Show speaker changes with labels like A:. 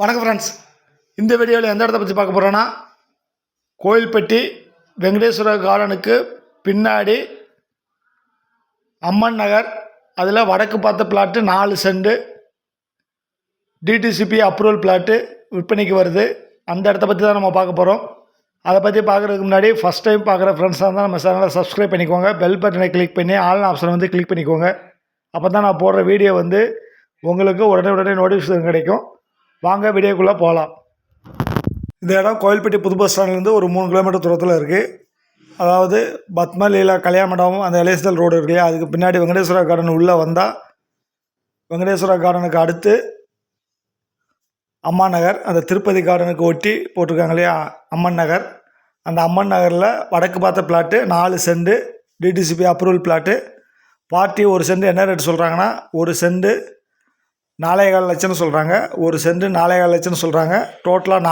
A: வணக்கம் ஃப்ரெண்ட்ஸ் இந்த வீடியோவில் எந்த இடத்த பற்றி பார்க்க போகிறோன்னா கோயில்பட்டி வெங்கடேஸ்வர கார்டனுக்கு பின்னாடி அம்மன் நகர் அதில் வடக்கு பார்த்த பிளாட்டு நாலு செண்டு டிடிசிபி அப்ரூவல் பிளாட்டு விற்பனைக்கு வருது. அந்த இடத்த பற்றி தான் நம்ம பார்க்க போகிறோம் அதை பற்றி பார்க்குறதுக்கு முன்னாடி ஃபஸ்ட் டைம் பார்க்குற ஃப்ரெண்ட்ஸாக இருந்தால் நம்ம சேனலை சப்ஸ்கிரைப் பண்ணிக்கோங்க. பெல் பட்டனை கிளிக் பண்ணி ஆல் ஆப்ஷனை வந்து கிளிக் பண்ணிக்கோங்க. அப்போ தான் நான் போடுற வீடியோ வந்து உங்களுக்கு உடனே உடனே நோட்டிஃபிகேஷன் கிடைக்கும். வாங்க விடியக்குள்ளே போகலாம் இந்த இடம் கோயில்பட்டி புது பஸ் ஸ்டாண்ட்லேருந்து ஒரு மூணு கிலோமீட்டர் தூரத்தில் இருக்குது அதாவது பத்மலீலா கல்யாண மண்டபம் அந்த எலேசல் ரோடு இருக்கு இல்லையா? அதுக்கு பின்னாடி வெங்கடேஸ்வரா கார்டன் உள்ளே வந்தால் வெங்கடேஸ்வரா கார்டனுக்கு அடுத்து அம்மா நகர் அந்த திருப்பதி கார்டனுக்கு ஒட்டி போட்டிருக்காங்க இல்லையா? அம்மன் நகர். அந்த அம்மன் நகரில் வடக்கு பார்த்த பிளாட்டு நாலு cent DTCP approval plot party ஒரு செண்டு என்ன ரேட் சொல்கிறாங்கன்னா ஒரு செண்டு சென்ட் நாலேகால் லட்சம்னு சொல்கிறாங்க ஒரு சென்ட் நாலேகால் லட்சம்னு சொல்கிறாங்க டோட்டலாக நா